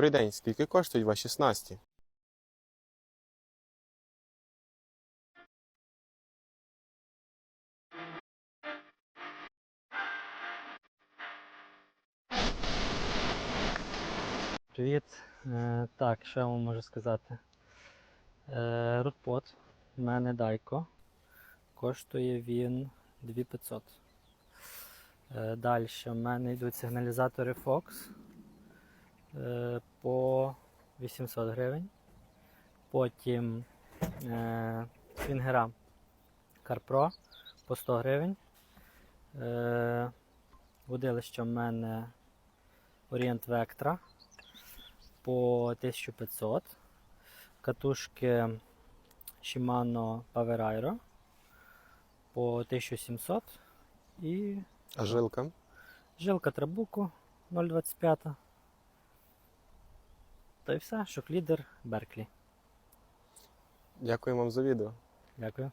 Добрий день, скільки коштують ваші снасті? Привіт. Е, так, що я вам можу сказати? Е, Рудпот. У мене Дайко. Коштує він 2500. Е, далі в мене йдуть сигналізатори Fox 800 гривень. Потім е, фінгера CarPro по 100 гривень. Е, водилище в мене Orient Vectra по 1500. Катушки Shimano Power Aero по 1700. І А жилка? жилка Трабуку 0,25. Та й все, шоклідер Берклі. Дякую вам за відео. Дякую.